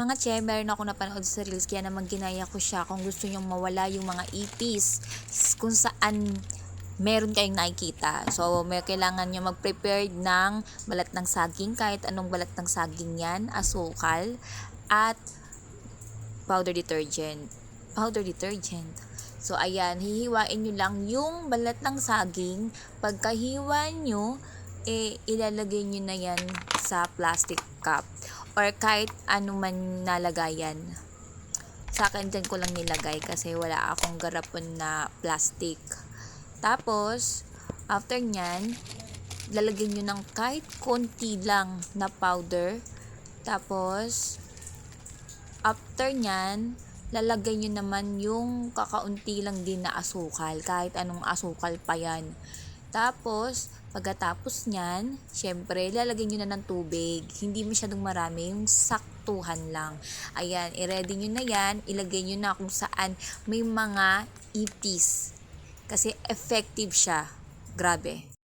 Mga che, meron ako napanood sa reels kaya naman ginaya ko siya kung gusto nyong mawala yung mga ipis kung saan meron kayong nakikita. So, may kailangan nyo mag-prepare ng balat ng saging, kahit anong balat ng saging yan, asukal, at powder detergent. Powder detergent. So, ayan, hihiwain nyo lang yung balat ng saging. Pagkahiwa nyo, eh, ilalagay nyo na yan sa plastic cup or kahit ano man nalagayan. Sa akin dyan ko lang nilagay kasi wala akong garapon na plastic. Tapos, after nyan, lalagyan nyo ng kahit konti lang na powder. Tapos, after nyan, lalagay nyo naman yung kakaunti lang din na asukal. Kahit anong asukal pa yan. Tapos, pagkatapos nyan, syempre, lalagay nyo na ng tubig. Hindi masyadong marami, yung saktuhan lang. Ayan, i-ready nyo na yan. Ilagay nyo na kung saan may mga ipis. Kasi effective siya. Grabe.